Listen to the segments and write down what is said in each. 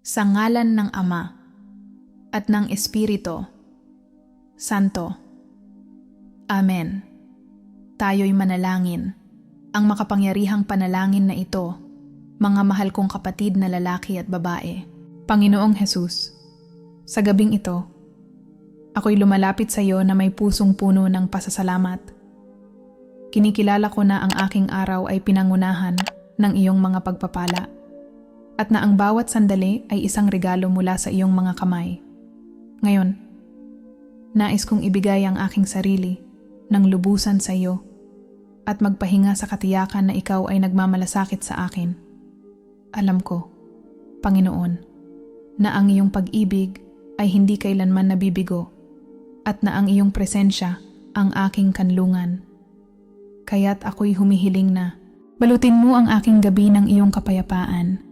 Sa ngalan ng Ama at ng Espiritu Santo. Amen. Tayo'y manalangin. Ang makapangyarihang panalangin na ito, mga mahal kong kapatid na lalaki at babae. Panginoong Hesus, sa gabing ito, ako'y lumalapit sa iyo na may pusong puno ng pasasalamat. Kinikilala ko na ang aking araw ay pinangunahan ng iyong mga pagpapala at na ang bawat sandali ay isang regalo mula sa iyong mga kamay. Ngayon, nais kong ibigay ang aking sarili ng lubusan sa iyo at magpahinga sa katiyakan na ikaw ay nagmamalasakit sa akin. Alam ko, Panginoon, na ang iyong pag-ibig ay hindi kailanman nabibigo at na ang iyong presensya ang aking kanlungan. Kaya't ako'y humihiling na balutin mo ang aking gabi ng iyong kapayapaan,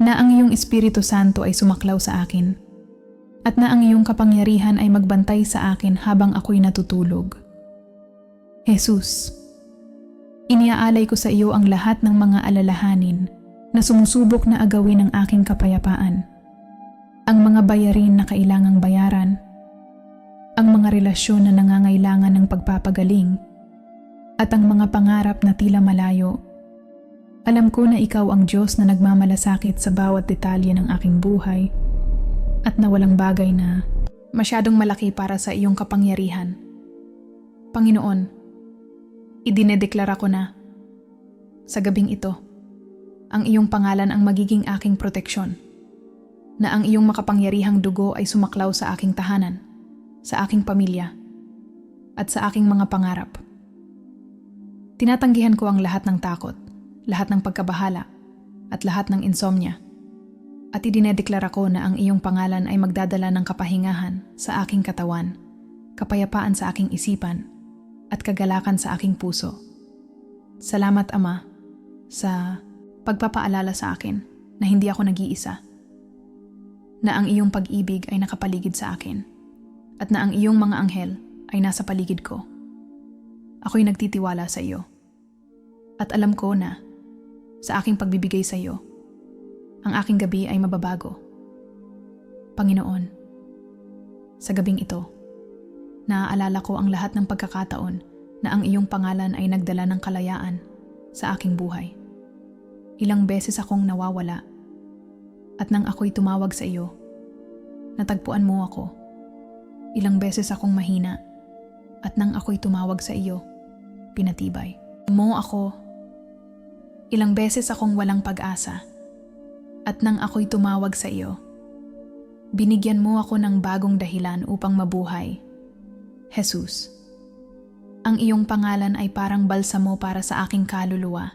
na ang iyong Espiritu Santo ay sumaklaw sa akin, at na ang iyong kapangyarihan ay magbantay sa akin habang ako'y natutulog. Jesus, iniaalay ko sa iyo ang lahat ng mga alalahanin na sumusubok na agawin ang aking kapayapaan, ang mga bayarin na kailangang bayaran, ang mga relasyon na nangangailangan ng pagpapagaling, at ang mga pangarap na tila malayo. Alam ko na ikaw ang Diyos na nagmamalasakit sa bawat detalye ng aking buhay at na walang bagay na masyadong malaki para sa iyong kapangyarihan. Panginoon, idinedeklara ko na sa gabing ito, ang iyong pangalan ang magiging aking proteksyon, na ang iyong makapangyarihang dugo ay sumaklaw sa aking tahanan, sa aking pamilya, at sa aking mga pangarap. Tinatanggihan ko ang lahat ng takot, lahat ng pagkabahala, at lahat ng insomnia. At idinedeklara ko na ang iyong pangalan ay magdadala ng kapahingahan sa aking katawan, kapayapaan sa aking isipan, at kagalakan sa aking puso. Salamat Ama sa pagpapaalala sa akin na hindi ako nag-iisa. Na ang iyong pag-ibig ay nakapaligid sa akin at na ang iyong mga anghel ay nasa paligid ko. Ako'y nagtitiwala sa iyo. At alam ko na sa aking pagbibigay sa iyo, ang aking gabi ay mababago. Panginoon, sa gabing ito, naaalala ko ang lahat ng pagkakataon na ang iyong pangalan ay nagdala ng kalayaan sa aking buhay. Ilang beses akong nawawala at nang ako'y tumawag sa iyo, natagpuan mo ako. Ilang beses akong mahina at nang ako'y tumawag sa iyo, pinatibay. Mo ako. Ilang beses akong walang pag-asa at nang ako'y tumawag sa iyo, binigyan mo ako ng bagong dahilan upang mabuhay. Jesus, ang iyong pangalan ay parang balsamo para sa aking kaluluwa.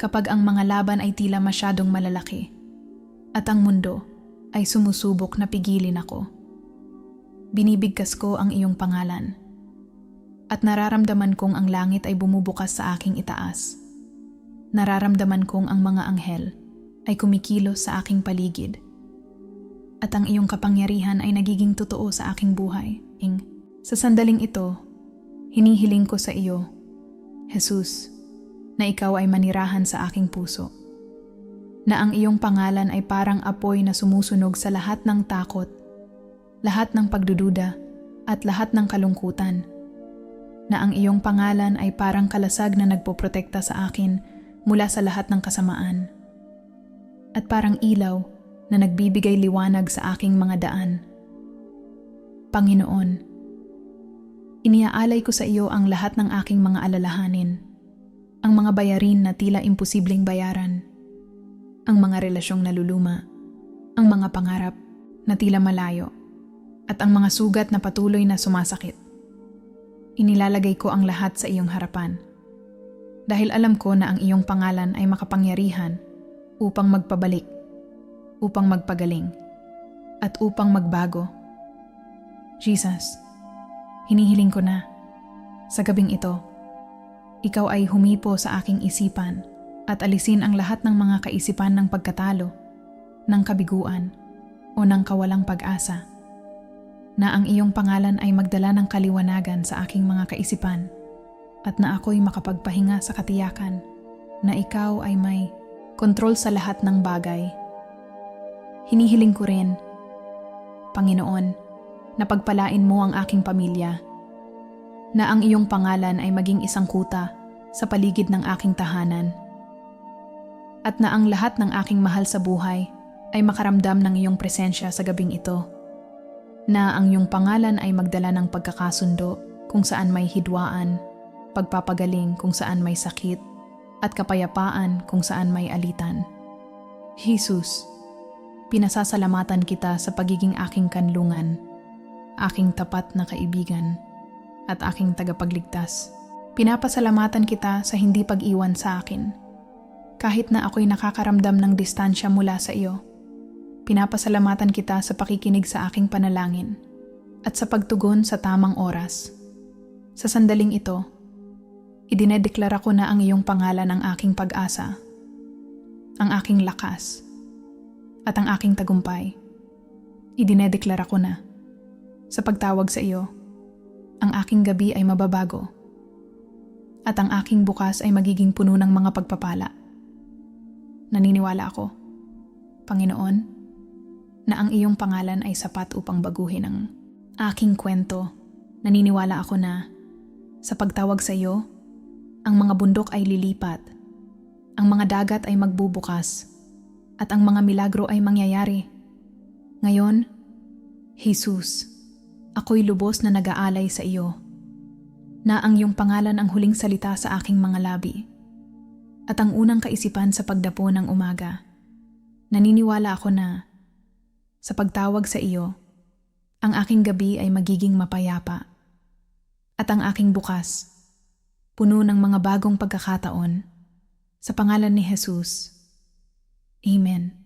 Kapag ang mga laban ay tila masyadong malalaki at ang mundo ay sumusubok na pigilin ako. Binibigkas ko ang iyong pangalan at nararamdaman kong ang langit ay bumubukas sa aking itaas. Nararamdaman kong ang mga anghel ay kumikilos sa aking paligid. At ang iyong kapangyarihan ay nagiging totoo sa aking buhay. Ing, sa sandaling ito, hinihiling ko sa iyo, Jesus, na ikaw ay manirahan sa aking puso. Na ang iyong pangalan ay parang apoy na sumusunog sa lahat ng takot, lahat ng pagdududa, at lahat ng kalungkutan na ang iyong pangalan ay parang kalasag na nagpoprotekta sa akin mula sa lahat ng kasamaan. At parang ilaw na nagbibigay liwanag sa aking mga daan. Panginoon, iniaalay ko sa iyo ang lahat ng aking mga alalahanin, ang mga bayarin na tila imposibleng bayaran, ang mga relasyong naluluma, ang mga pangarap na tila malayo, at ang mga sugat na patuloy na sumasakit. Inilalagay ko ang lahat sa iyong harapan. Dahil alam ko na ang iyong pangalan ay makapangyarihan upang magpabalik, upang magpagaling, at upang magbago. Jesus, hinihiling ko na, sa gabing ito, ikaw ay humipo sa aking isipan at alisin ang lahat ng mga kaisipan ng pagkatalo, ng kabiguan, o ng kawalang pag-asa na ang iyong pangalan ay magdala ng kaliwanagan sa aking mga kaisipan at na ako'y makapagpahinga sa katiyakan na ikaw ay may kontrol sa lahat ng bagay. Hinihiling ko rin, Panginoon, na pagpalain mo ang aking pamilya, na ang iyong pangalan ay maging isang kuta sa paligid ng aking tahanan, at na ang lahat ng aking mahal sa buhay ay makaramdam ng iyong presensya sa gabing ito, na ang iyong pangalan ay magdala ng pagkakasundo kung saan may hidwaan, pagpapagaling kung saan may sakit, at kapayapaan kung saan may alitan. Jesus, pinasasalamatan kita sa pagiging aking kanlungan, aking tapat na kaibigan, at aking tagapagligtas. Pinapasalamatan kita sa hindi pag-iwan sa akin. Kahit na ako'y nakakaramdam ng distansya mula sa iyo, pinapasalamatan kita sa pakikinig sa aking panalangin at sa pagtugon sa tamang oras. Sa sandaling ito, idinedeklara ko na ang iyong pangalan ang aking pag-asa, ang aking lakas, at ang aking tagumpay. Idinedeklara ko na, sa pagtawag sa iyo, ang aking gabi ay mababago, at ang aking bukas ay magiging puno ng mga pagpapala. Naniniwala ako, Panginoon, na ang iyong pangalan ay sapat upang baguhin ang aking kwento. Naniniwala ako na sa pagtawag sa iyo, ang mga bundok ay lilipat, ang mga dagat ay magbubukas, at ang mga milagro ay mangyayari. Ngayon, Jesus, ako'y lubos na nag-aalay sa iyo, na ang iyong pangalan ang huling salita sa aking mga labi, at ang unang kaisipan sa pagdapo ng umaga. Naniniwala ako na, sa pagtawag sa iyo, ang aking gabi ay magiging mapayapa, at ang aking bukas, puno ng mga bagong pagkakataon, sa pangalan ni Jesus. Amen.